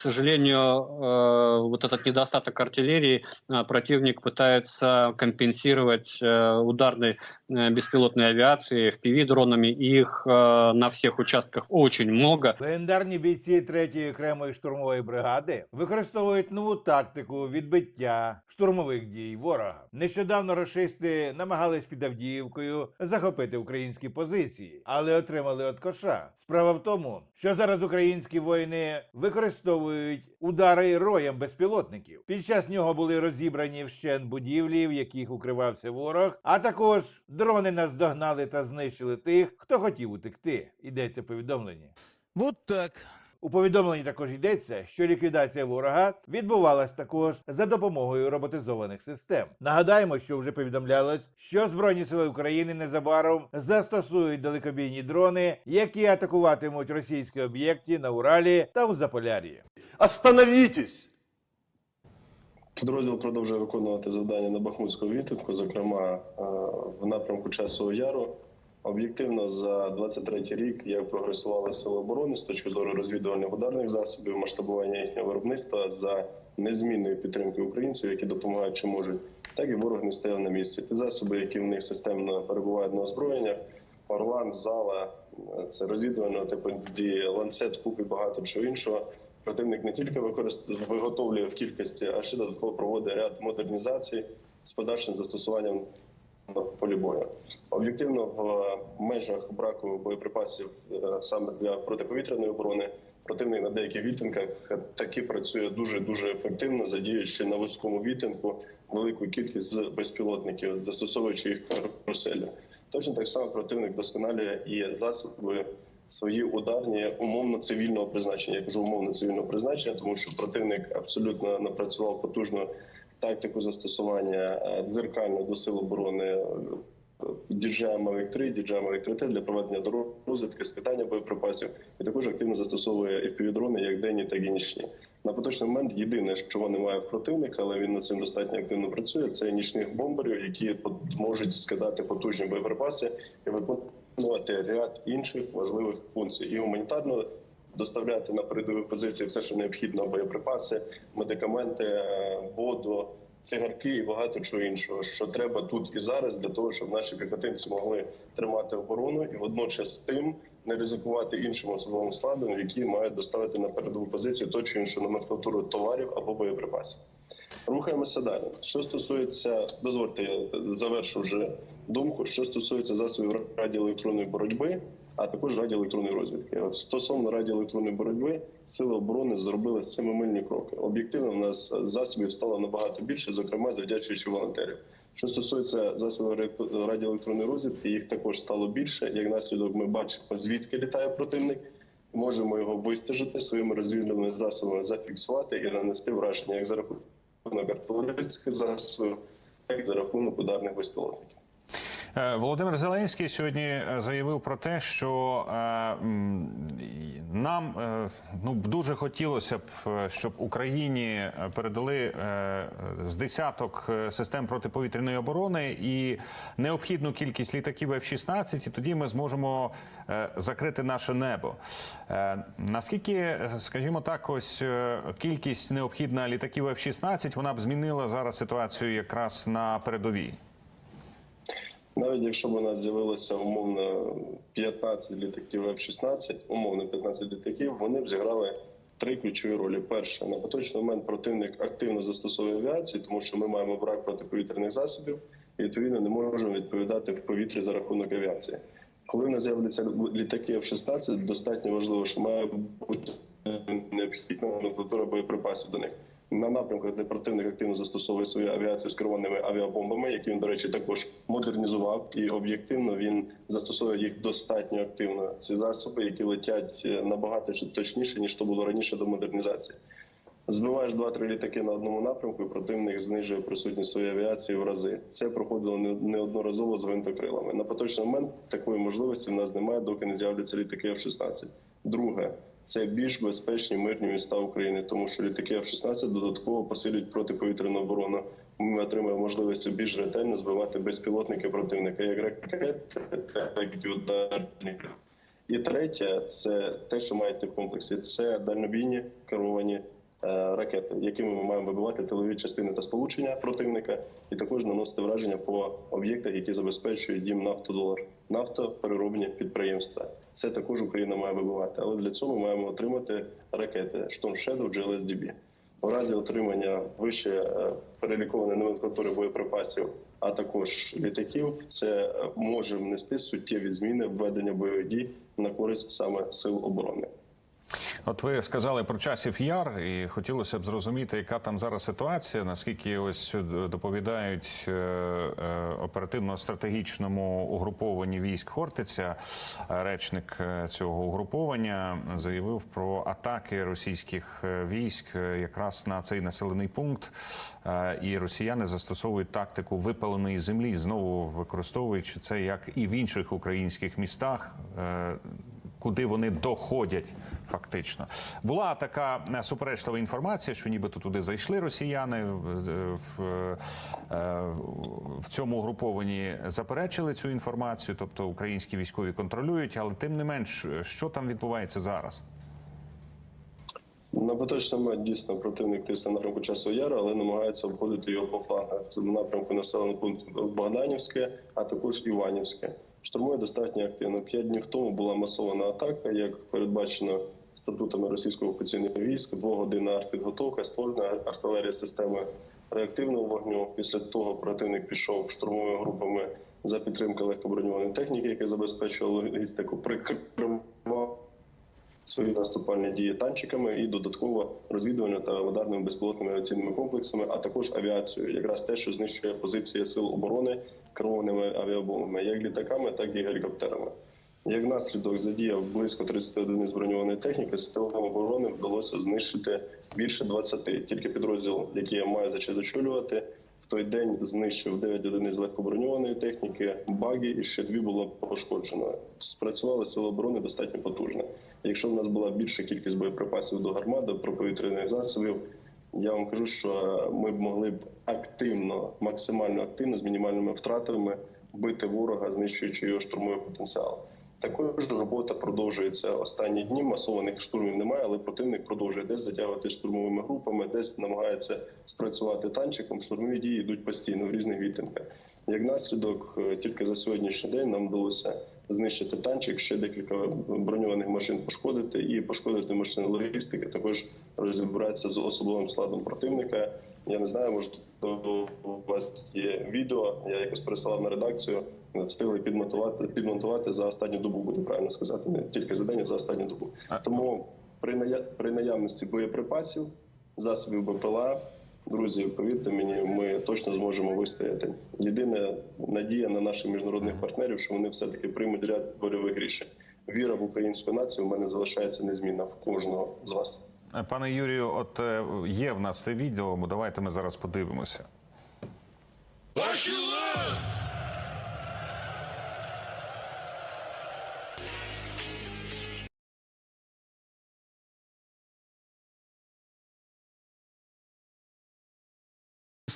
К сожалению, э, вот этот недостаток артиллерии э, противник пытается компенсировать э, ударной э, беспилотной авиацией, FPV-дронами. Их э, на всех участках очень много. Легендарні бійці 3-ї окремої штурмової бригади використовують нову тактику відбиття штурмових дій ворога. Нещодавно рашисти намагались під Авдіївкою захопити українські позиції, але отримали от коша. Справа в тому, що зараз українські воїни використовують удари роєм безпілотників. Під час нього були розібрані вщент будівлі, в яких укривався ворог, а також дрони наздогнали та знищили тих, хто хотів утекти. Йдеться повідомлення. Вот так. У повідомленні також йдеться, що ліквідація ворога відбувалась також за допомогою роботизованих систем. Нагадаємо, що вже повідомлялось, що Збройні сили України незабаром застосують далекобійні дрони, які атакуватимуть російські об'єкти на Уралі та у Заполяр'ї. Остановитесь! Підрозділ продовжує виконувати завдання на Бахмутському відтинку, зокрема е, в напрямку Часового Яру. Об'єктивно за 23 рік як прогресували сили оборони з точки зору розвідувальних ударних засобів, масштабування їхнього виробництва за незмінної підтримки українців, які допомагають чи можуть, так і ворог не стояв на місці. Ті засоби, які в них системно перебувають на озброєннях, Орлан, Зала, е, це розвідувального типу ланцет, куп і багато чого іншого. Противник не тільки виготовлює в кількості, а ще додатково проводить ряд модернізацій з подальшим застосуванням на полі бою. Об'єктивно, в межах браку боєприпасів е, саме для протиповітряної оборони, противник на деяких відтинках таки працює дуже дуже ефективно, задіючи на вузькому відтинку велику кількість безпілотників, застосовуючи їх каруселі. Точно так само противник досконалює і засоби свої ударні умовно цивільного призначення. Я кажу умовно цивільного призначення, тому що противник абсолютно напрацював потужну тактику застосування е, дзеркально до сил оборони Mavic 3, DJI Mavic 3T для проведення розвідки, скидання боєприпасів і також активно застосовує FPV-дрони як денні, так і нічні. На поточний момент єдине, що немає в противника, але він над цим достатньо активно працює. Це нічних бомберів, які можуть скидати потужні боєприпаси і виконувати ряд інших важливих функцій. І гуманітарно доставляти на передові позиції все, що необхідно: боєприпаси, медикаменти, е, воду, цигарки і багато чого іншого, що треба тут і зараз для того, щоб наші піхотинці могли тримати оборону і водночас з тим не ризикувати іншим особовим складом, які мають доставити на передову позицію то чи іншу номенклатуру товарів або боєприпасів. Рухаємося далі. Що стосується, дозвольте, я завершу вже думку. Що стосується засобів радіоелектронної боротьби, а також радіоелектронної розвідки. От стосовно радіоелектронної боротьби, сили оборони зробили семимильні кроки. Об'єктивно, в нас засобів стало набагато більше, зокрема завдячуючи волонтерів. Що стосується засобів радіоелектронної розвідки, їх також стало більше. Як наслідок, ми бачимо, звідки літає противник. Можемо його вистежити своїми розвідувальними засобами, зафіксувати і нанести враження як за рахунок артилерійських засобів, так і за рахунок ударних безпілотників. Е, Володимир Зеленський сьогодні е, заявив про те, що е, нам ну дуже хотілося б, щоб Україні передали з десяток систем протиповітряної оборони і необхідну кількість літаків F-16, і тоді ми зможемо закрити наше небо. Наскільки, скажімо так, ось кількість необхідна літаків F-16, вона б змінила зараз ситуацію якраз на передовій? Навіть якщо б у нас з'явилося умовно 15 літаків F-16, умовно 15 літаків, вони б зіграли три ключові ролі. Перше, на поточний момент противник активно застосовує авіацію, тому що ми маємо брак протиповітряних засобів і відповідно не можемо відповідати в повітрі за рахунок авіації. Коли в нас з'являться літаки F-16, достатньо важливо, що має бути необхідна номенклатура боєприпасів до них. На напрямках, де противник активно застосовує свою авіацію з керованими авіабомбами, які він, до речі, також модернізував, і об'єктивно він застосовує їх достатньо активно. Ці засоби, які летять е, набагато точніше ніж то було раніше до модернізації. Збиваєш два-три літаки на одному напрямку, і противник знижує присутність своєї авіації в рази. Це проходило неодноразово з гвинтокрилами. На поточний момент такої можливості в нас немає, доки не з'являться літаки F-16. Друге, це більш безпечні мирні міста України, тому що літаки F-16 додатково посилюють протиповітряну оборону. Ми отримаємо можливість більш ретельно збивати безпілотники противника, як ракети, так і ударні. І третє, це те, що має йти в комплексі, це дальнобійні керовані ракети, якими ми маємо вибивати тилові частини та сполучення противника, і також наносити враження по об'єктах, які забезпечують дім нафтодолар, нафтопереробні підприємства. Це також Україна має вибивати. Але для цього ми маємо отримати ракети Storm Shadow GLSDB. У разі отримання вище е, перелікованої номенклатури боєприпасів, а також літаків, це е, може внести суттєві зміни в ведення бойових дій на користь саме сил оборони. От ви сказали про часів яр, і хотілося б зрозуміти, яка там зараз ситуація. Наскільки ось доповідають е, е, оперативно-стратегічному угрупованні військ Хортиця, е, речник цього угруповання заявив про атаки російських військ якраз на цей населений пункт. І росіяни застосовують тактику випаленої землі, знову використовуючи це як і в інших українських містах. Е, куди вони доходять фактично. Була така е, суперечлива інформація, що нібито туди зайшли росіяни в, в, е, в цьому угрупованні заперечили цю інформацію, тобто українські військові контролюють, але тим не менш, що там відбувається зараз? На поточний момент дійсно противник тисне на ринку часу яру, але намагається обходити його по флангах. В напрямку населеного пункту Богданівське, а також Іванівське. Штурмує достатньо активно. П'ять днів тому була масована атака, як передбачено статутами російського окупаційного військ. Двогодинна артпідготовка, створена артилерія системи реактивного вогню. Після того противник пішов штурмовими групами за підтримки легкоброньованої техніки, яка забезпечувала логістику, прикривав свої наступальні дії танчиками і додатково розвідувально та ударними безпілотними авіаційними комплексами, а також авіацією, якраз те, що знищує позиції сил оборони керованими авіабомбами, як літаками, так і гелікоптерами. Як наслідок задіяв близько 30 одиниць броньованої техніки, силам оборони вдалося знищити більше 20. Тільки підрозділ, який я маю за очолювати, той день знищив 9 одиниць легкоброньованої техніки, баги і ще дві було пошкоджено. Спрацювали сили оборони достатньо потужно. Якщо в нас була більша кількість боєприпасів до гармат, до проповітряних засобів, я вам кажу, що ми б могли б активно, максимально активно з мінімальними втратами бити ворога, знищуючи його штурмовий потенціал. Також робота продовжується останні дні. Масованих штурмів немає, але противник продовжує десь затягувати штурмовими групами, десь намагається спрацювати танчиком. Штурмові дії йдуть постійно в різних відтинках. Як наслідок, е, тільки за сьогоднішній день нам вдалося знищити танчик, ще декілька броньованих машин пошкодити і пошкодити машини логістики. Також розібратися з особовим складом противника. Я не знаю, може у вас є відео. Я якось пересилав на редакцію. Встигли підмонтувати підмонтувати за останню добу, буде правильно сказати, не тільки за день, а за останню добу. Тому при ная... при наявності боєприпасів, засобів БПЛА, друзі, повірте мені, ми точно зможемо вистояти. Єдина надія на наших міжнародних партнерів, що вони все таки приймуть ряд бойових рішень. Віра в українську націю у мене залишається незмінна в кожного з вас. Е, Пане Юрію, от е, є в нас це відео, давайте ми зараз подивимося.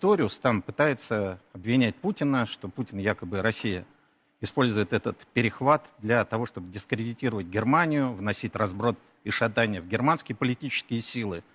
Историю Стан пытается обвинять Путина, что Путин якобы Россия использует этот перехват для того, чтобы дискредитировать Германию, вносить разброд и шатание в германские политические силы.